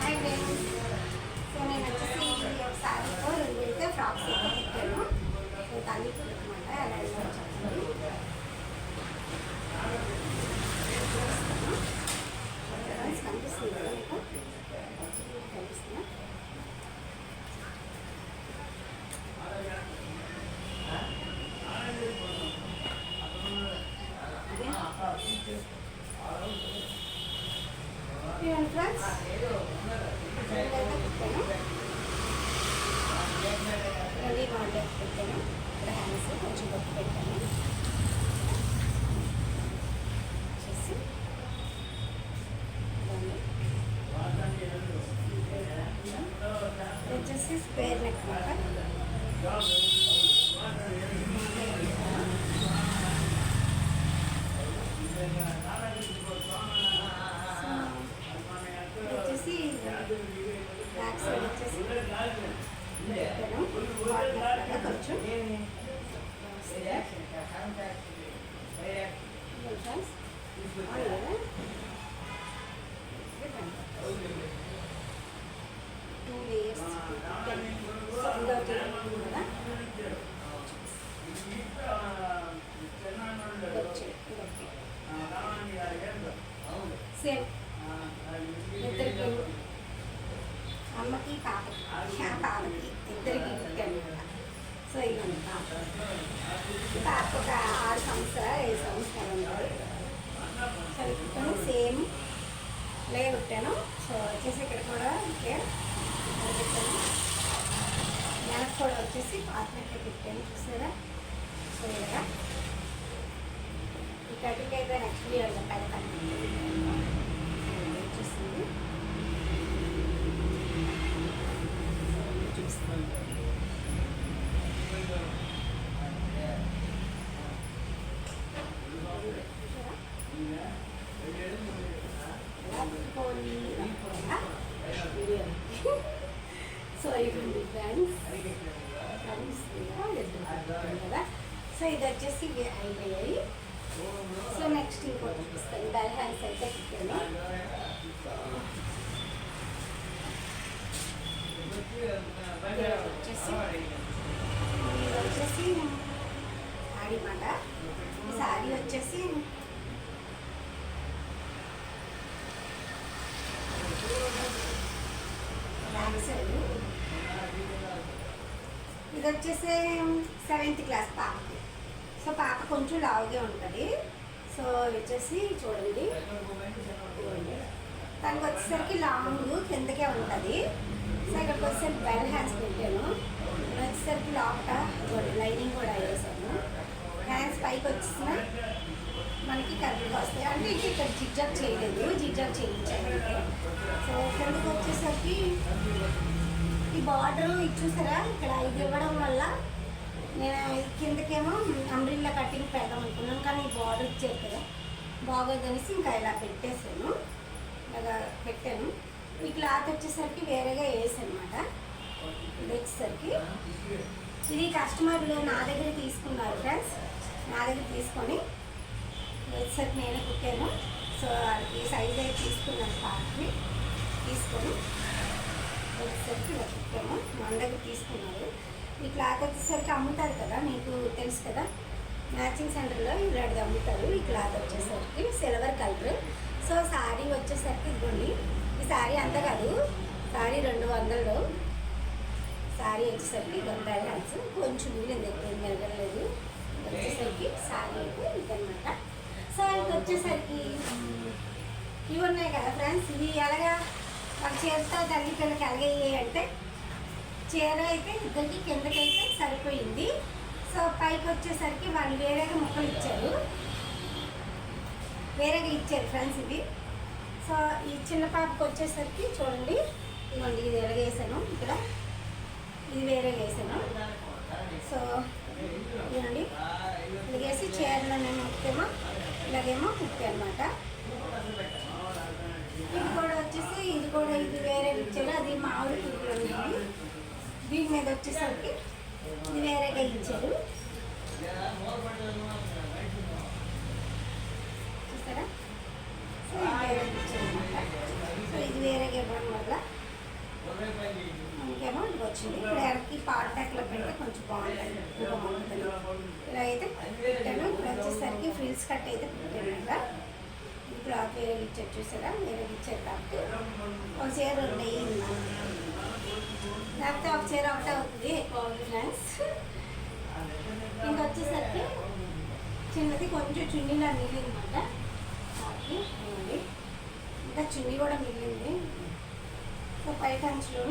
Hi friends so నేను వచ్చేసి ఒకసారి రెండు అయితే ఫ్రాక్స్ అయితే కుట్టాను సో తల్లి అనమాట ఎలా వెళ్ళాలో చెప్తాను ఫ్రెండ్స్ కనిపిస్తుంది కదా మీకు కనిపిస్తుందా ఇవ్వండి ఫ్రెండ్స్ రెండైతే కుట్టాను రెండు మోడల్ పెట్టాను ఇక్కడ హ్యాండ్స్ కొంచెం గొప్ప పెట్టాను వచ్చేసి ఇవన్నీ. ఇది వచ్చేసి స్క్వేర్ నెక్ అనమాట ఇది వచ్చేసి బ్యాక్ సైడ్ వచ్చేసి పెట్టాను బార్డర్ లాగా కొంచెం ఇదిగోండి ఫ్రెండ్స్ అవును కదా టూ లేయర్స్ సో ఇదొకటి కదా సేమ్ ఇద్దరికి అమ్మకి పాపకి పాపకి ఇద్దరికి సో ఇవ్వండి పాప పాప ఒక ఆరు సంవత్సరాలు ఏడు సంవత్సరాలు ఉంది సేమ్ లే సో వచ్చేసి ఇక్కడ కూడా ఓకే ఇక్కడ పెట్టాను వెనక్కి కూడా వచ్చేసి పాత్రకి పెట్టాను చూసారా? సో ఇలా ఈ కటింగ్ అయితే నెక్స్ట్ వీడియోలో పెడతాను. వచ్చేసింది Thank you చూస్తాను చూసారా ఎలా పెట్టుకోవాలి అనుకోవాలా? సో ఇవ్వండి ఫ్రెండ్స్ కనిపిస్తుందా లేదా? కదా సో ఇది వచ్చేసి అయిపోయాయి సో నెక్స్ట్ ఇంకోటి చూపిస్తాను బెల్ హ్యాండ్స్ అయితే కుట్టాను వచ్చేసి ఇది వచ్చేసి శారీ మాట ఈ శారీ వచ్చేసి బ్యాక్ సైడ్ ఇది వచ్చేసి సెవెంత్ క్లాస్ పాపకి. సో పాప కొంచెం లావుగా ఉంటుంది. సో వచ్చేసి చూడండి. తనకు వచ్చేసరికి లాంగ్ కిందకే ఉంటుంది. సో ఇక్కడికి వచ్చేసరికి బెల్ హ్యాండ్స్ పెట్టాను. వచ్చేసరికి లోపల లైనింగ్ కూడా వేసాను. హ్యాండ్స్ పైకి వచ్చిన మనకి కరెక్ట్గా వస్తాయి. అంటే ఇంకా ఇక్కడ జిగ్జాగ్ చేయలేదు. జిగ్జాగ్ చేయించాను. సో కిందకి వచ్చేసరికి ఈ బార్డర్ చూసారా? ఇక్కడ ఇది ఇవ్వడం వల్ల నేను కిందకేమో అంబ్రిల్లా కటింగ్ పెడదాం అనుకున్నాను కానీ ఈ బార్డర్ ఇచ్చారు కదా. బాగోదనేసి ఇంకా ఇలా పెట్టేశాను. ఇలాగా పెట్టాను. ఈ క్లాత్ వచ్చేసరికి వేరేగా వేసాను ఇది వచ్చేసరికి ఇది కస్టమర్లు నా దగ్గర తీసుకున్నారు ఫ్రెండ్స్. నా దగ్గర తీసుకొని వచ్చేసరికి నేనే కుట్టాను. సో ఈ సైజ్ అయితే తీసుకున్నాను పార్ట్ని తీసుకొని వచ్చేసరికి ఇలా కుట్టాము మన దగ్గర తీసుకున్నారు ఈ క్లాత్ వచ్చేసరికి అమ్ముతారు కదా మీకు తెలుసు కదా మ్యాచింగ్ సెంటర్లో ఇలాంటిది అమ్ముతారు ఈ క్లాత్ వచ్చేసరికి సిల్వర్ కలర్ సో శారీ వచ్చేసరికి ఇదిగోండి ఈ శారీ అంత కాదు శారీ రెండు వందలు శారీ వచ్చేసరికి గంటల హ్యాండ్స్ కొంచెం మిగిలింది ఎక్కువ మిగలలేదు వచ్చేసరికి శారీ అయితే ఇదనమాట సో ఇది వచ్చేసరికి ఇవి ఉన్నాయి కదా ఫ్రెండ్స్ ఇవి ఎలాగా ఒక చీరతో తల్లి పిల్లకి ఎలాగయ్యాయి అంటే చీర అయితే ఇద్దరికి కిందకైతే సరిపోయింది. సో పైకి వచ్చేసరికి వాళ్ళు వేరేగా ముక్కలు ఇచ్చారు. వేరేగా ఇచ్చారు ఫ్రెండ్స్ ఇవి. సో ఈ చిన్న పాపకి వచ్చేసరికి చూడండి. ఇవ్వండి ఇది ఎలాగేసాను ఇక్కడ. ఇది వేరే వేసాను. సో ఇవ్వండి ఇలాగేసి చీరలో నేను ముక్కేమో ఇలాగేమో కుట్టి అనమాట ఇది కూడా వచ్చేసి ఇది కూడా ఇది వేరే ఇచ్చారు అది మామిడి కుట్లు దీని మీద వచ్చేసరికి ఇది వేరేగా ఇచ్చారు. సో ఇది వేరేగా ఇచ్చారు సో ఇది వేరేగా ఇవ్వడం వల్ల ఇంకేమో ఇది వచ్చింది ఇప్పుడు ఎవరికి పాడు ప్యాక్లో పెడితే కొంచెం బాగుంటుంది బాగుంటుంది. ఇలా అయితే ఇక్కడ వచ్చేసరికి ఫ్రిల్స్ కట్ అయితే పెట్టాను కదా ఇప్పుడు ఆ వేరే ఇచ్చారు చూసారా? వేరే ఇచ్చారు కాబట్టి. ఒక చీర ఉన్నాయి లేకపోతే ఒక చీర ఒకటే అవుతుంది ఎక్కువ ఫ్రెండ్స్. ఇంకా వచ్చేసరికి చిన్నది కొంచెం చున్నీలా మిగిలింది అనమాట ఇంకా చున్నీ కూడా మిగిలింది. సో పైట అంచులు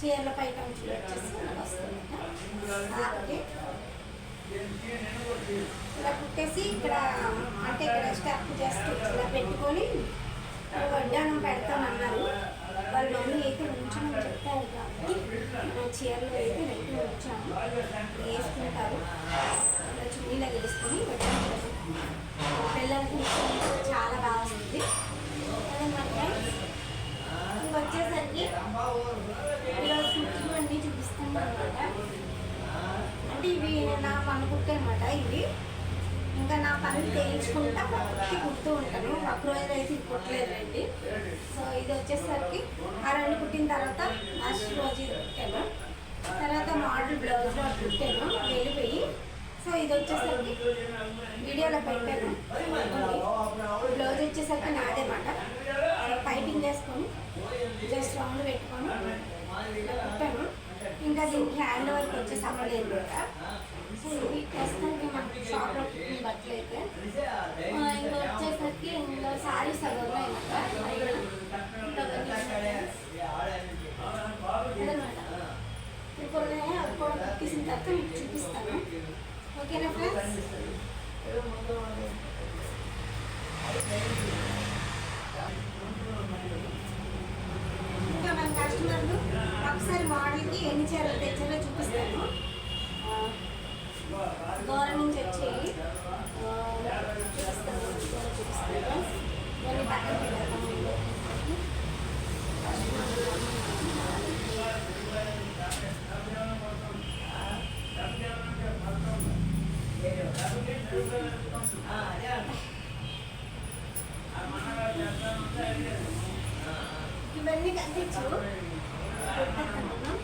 చీరల పైట అంచులు వచ్చేసి వస్తుంది ఆపకి ఇలా కుట్టేసి ఇక్కడ అంటే ఇక్కడ స్టెప్ జస్ట్ ఇలా పెట్టుకొని వడ్డానం పెడతామన్నారు. వాళ్ళ మమ్మీ అయితే ఉంచమని చెప్తారు కాబట్టి మన చీరలో అయితే రెండు ఉంచాము. వేసుకుంటారు. ఇలా చున్నీలో వేసుకొని వడ్డానం పిల్లలకి చాలా బాగుంది వచ్చేసరికి ఇలా కుర్చీలు అన్నీ చూపిస్తాను అనమాట అంటే ఇవి నా పని కుట్టే అనమాట ఇవి. ఇంకా నా పని తేల్చుకుంటా కుట్టి కుడుతూ ఉంటాను. ఒక రోజు అయితే ఇది కుట్టలేదండి. సో ఇది వచ్చేసరికి ఆ రెండు కుట్టిన తర్వాత లాస్ట్ రోజు ఇది కుట్టాను. తర్వాత మోడల్ బ్లౌజ్లో కుట్టాను. వెళ్ళిపోయి. సో ఇది వచ్చేసరికి వీడియోలో పెట్టాను. బ్లౌజ్ వచ్చేసరికి నాదేమాట పైపింగ్ చేసుకొని జస్ట్ రౌండ్ పెట్టుకొని కుట్టాను. ఇంకా దీనికి హ్యాండ్ వర్క్ వచ్చేసి అవ్వలేదు కూడా సో ఇది ప్రస్తుతానికి మనకి షాప్లో బట్టలు అయితే ఇంకా వచ్చేసరికి ఇంకా శారీస్ అవి ఉన్నాయన్నమాట ఇప్పుడు నేను అవి కూడా తర్వాత మీకు చూపిస్తాను. ఓకేనా ఫ్రెండ్స్ ఇంకా మన కస్టమర్లు ఒకసారి మోడల్కి ఎన్ని చీరలు తెచ్చారో చూపిస్తాను ఆ, దూరం నుంచి వచ్చేయి ఆ, చూపిస్తాను దూరం చూపిస్తాను ఇవన్నీ పక్కన పెట్టాను ఇవన్నీ కనిపించు పెట్టేస్తాను.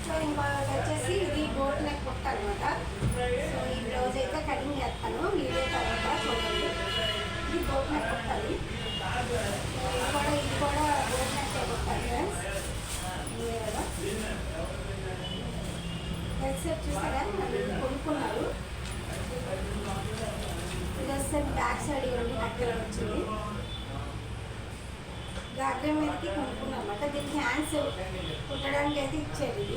సో ఇంకొకటి వచ్చేసి ఇది బోట్ నెక్ కుట్ట అనమాట సో ఈ బ్లౌజ్ అయితే కటింగ్ చేస్తాను. వీడియో తర్వాత చూడండి. ఇది బోట్ నెక్ కుట్టాలి ఇది కూడా ఇది కూడా బోట్ నెక్ కుట్టాలి ఫ్రెండ్స్ ఇదే కదా చూసారా? నన్ను కొనుక్కున్నారు. ఇది వస్తే బ్యాక్ సైడ్ ఇవన్నీ దగ్గర వచ్చింది. గాగ్రం మీదకి కొనుక్కున్నాం అన్నమాట. దీనికి హ్యాండ్స్ కుట్టడానికి అయితే ఇచ్చేది ఇది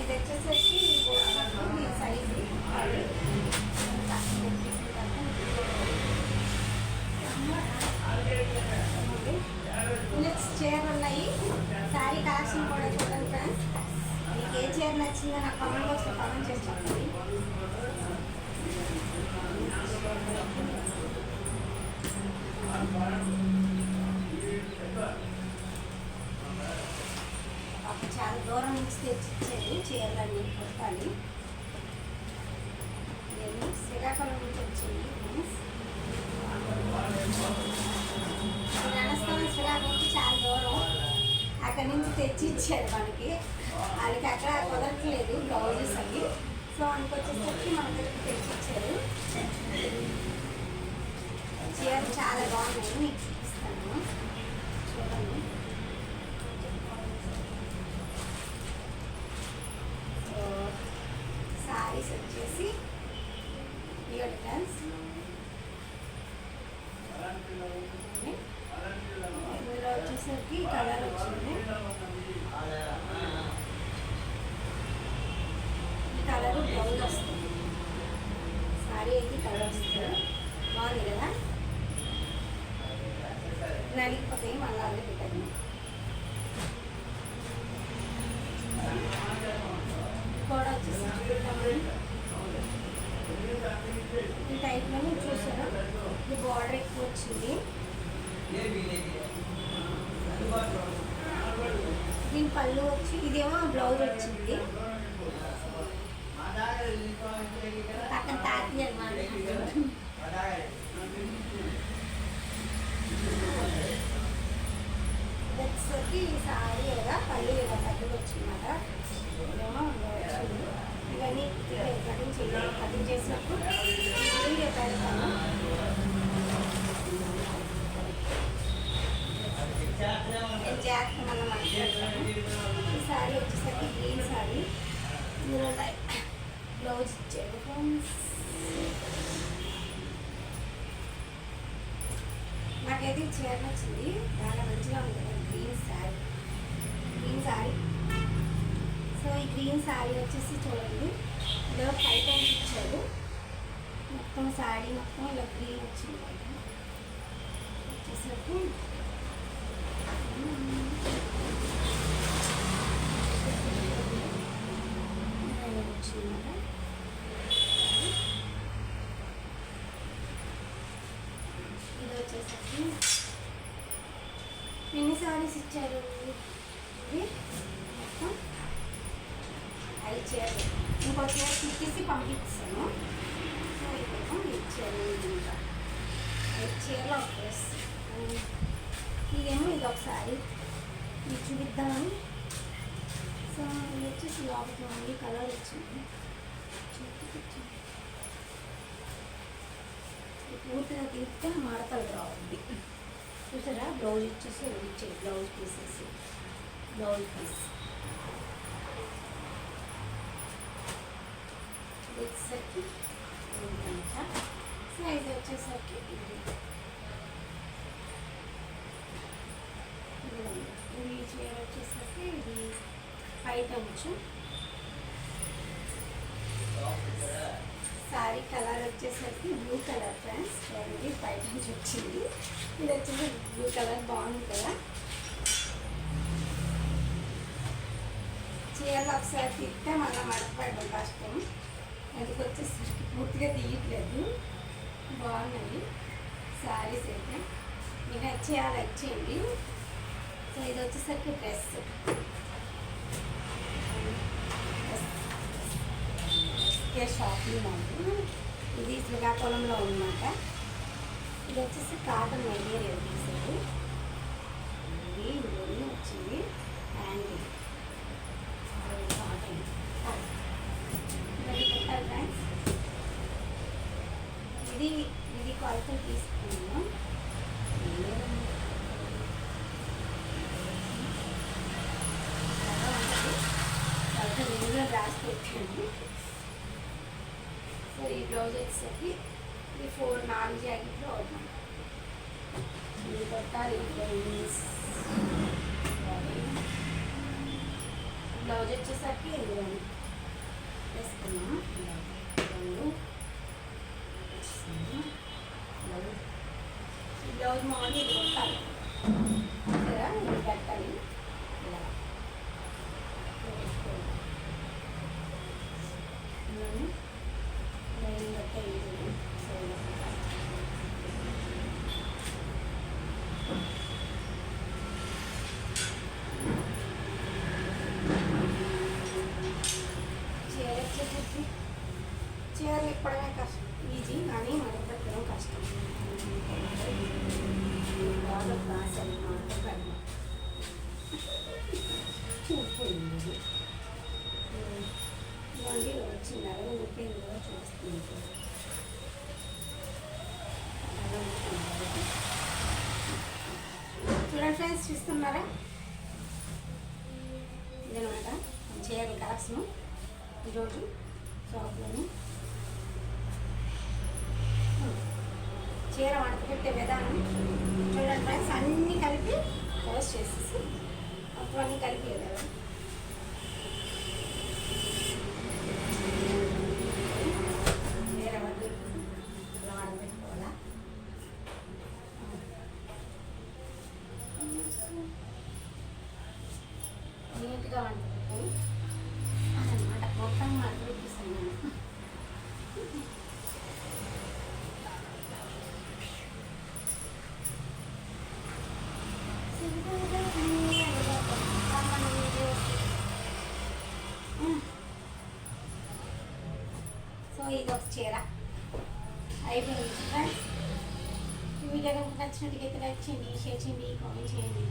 ఇది వచ్చేసరికి ఈ సైజు అది నెక్స్ట్ చీర ఉన్నాయి శారీ కలెక్షన్ కూడా చూడండి ఫ్రెండ్స్ మీకు ఏ చీర నచ్చిందో నాకు కామెంట్ బాక్స్లో కామెంట్ చేసి చెప్పండి. చాలా దూరం నుంచి తెచ్చిచ్చేది చీరలన్నీ కుట్టాలి. శ్రీకాకుళం నుంచి వచ్చింది అక్కడి నుంచి తెచ్చి ఇచ్చారు మనకి. వాళ్ళకి అక్కడ కుదరట్లేదు బ్లౌజెస్ అవి. సో అనుకొచ్చేసరికి మన దగ్గరికి తెచ్చి ఇచ్చారు చీర చాలా బాగున్నాయి మీకు చూపిస్తాను. వచ్చింది ఈ కలర్ బ్లౌజ్ వస్తుంది. సారీ అయితే కలర్ వస్తుంది. బాగుంది కదా? నలిగిపోతాయి మళ్ళీ అల్లె పెట్టండి. కూడా వచ్చేసి ఈ టైప్లో మీరు చూసారా? ఈ బార్డర్ ఎక్కువ వచ్చింది. దీని పళ్ళు వచ్చి ఇదేమో బ్లౌజ్ వచ్చింది. పక్కన తాకి అనమాట వచ్చేసరికి ఈ సారీ కదా పళ్ళు ఇలా పట్టుకు వచ్చిందన్నమాట ఏమో వచ్చింది. ఇవన్నీ కటింగ్ చేయాలి కటింగ్ చేసినప్పుడు వీడియో పెడతాను నేను జాకెట్ మళ్ళీ ఈ సారీ వచ్చేసరికి గ్రీన్ సారీ ఇందులో బ్లౌజ్ ఇచ్చాడు నాకైతే ఈ చీర నచ్చింది చాలా మంచిగా ఉంది కదా green sari green sari so ఈ గ్రీన్ శారీ వచ్చేసి చూడండి. ఇందులో ఫైవ్ టైమ్స్ ఇచ్చాడు మొత్తం శారీ మొత్తం ఇలా గ్రీన్ వచ్చింది. వచ్చేసరికి ఇలా వచ్చింది కదా ఇది వచ్చేసరికి ఎన్ని సారీస్ ఇచ్చారు ఇది మొత్తం ఐదు చీరలు ఇంకో చీర కుట్టేసి పంపిస్తాను సో ఇదేమో ఇచ్చారు ఇంకా ఐదు చీరలు ఒక డ్రెస్ ఇదేమో ఒకసారి. ఇది చూపిద్దామని సో ఇది వచ్చేసి లోపల మళ్ళీ కలర్ వచ్చింది. పూర్తిగా తీస్తే మడతలు రావుద్ది చూసారా? బ్లౌజ్ ఇచ్చేసి ఇచ్చే బ్లౌజ్ పీసెస్. Blouse piece. ఇది వచ్చేసరికి సైజ్ వచ్చేసరికి ఇది ఇదిగోండి. ఇది చీర వచ్చేసరికి ఇది పైట ఉంచు సారీ కలర్ వచ్చేసరికి బ్లూ కలర్ ఫ్రెండ్స్. చూడండి బయట నుంచి వచ్చింది ఇది వచ్చేసి బ్లూ కలర్ బాగుంది కదా. చీరలు ఒకసారి తిస్తే మళ్ళీ మడపడడం కష్టం. అందుకు వచ్చేసరికి పూర్తిగా తీయట్లేదు. బాగున్నాయి. సారీస్ అయితే. మీకు నచ్చేయాలి వచ్చేయండి ఇది వచ్చేసరికి డ్రెస్ కే షాపింగ్ మాల్ ఇది శ్రీకాకుళంలో ఉందన్నమాట ఇది వచ్చేసి కాటన్ మెటీరియల్ తీసేది ఇది ఇందులోనే వచ్చింది అండ్ కాటన్ ఇది ఇది కొలతలు తీసుకున్నాను కొలత నేను రాసి సో ఈ బ్లౌజ్ వచ్చేసరికి ఇది ఫోర్ నాలుగు జాకెట్లు అవుతాం ఇది కొట్టాలి బ్లౌజ్ వచ్చేసరికి ఇది వేసుకున్నాం రెండు. బ్లౌజ్ మార్నింగ్ ఇది కొట్టాలి కదా ఇది పెట్టాలి ఇలా వేసుకోవాలి ఇవన్నీ లైన్ బట్టే ఇది సైడ్ చీర వచ్చేసరికి చీరలు ఇప్పడమే కష్టం ఈజీ కానీ మనకు పెట్టడం కష్టం బాగా క్లాస్ అన్నమాట కర్మ చూసిపోయింది మళ్ళీ వచ్చింది అలా ఊపింది కూడా చూస్తుంది చూడండి ఫ్రెండ్స్ చూస్తున్నారా ఇదనమాట చీరల కలెక్షన్ ఈరోజు షాప్లోని చీర వండుకుంటే విధానం చూడండి ఫ్రెండ్స్ అన్నీ కలిపి పోస్ట్ చేసేసి మొత్తం అన్నీ కలిపి కదా వేరే వద్దు ఇలా ఆడబెట్టుకోవాలా నీట్గా వంట పెట్టుకొని అదనమాట మొత్తం వంట పెట్టిస్తాను నేను ఇది ఒక చీర. అయిపోయింది ఫ్రెండ్స్ ఈ వీడియో కనుక నచ్చినట్టుగైతే లైక్ చేయండి షేర్ చేయండి కామెంట్ చేయండి.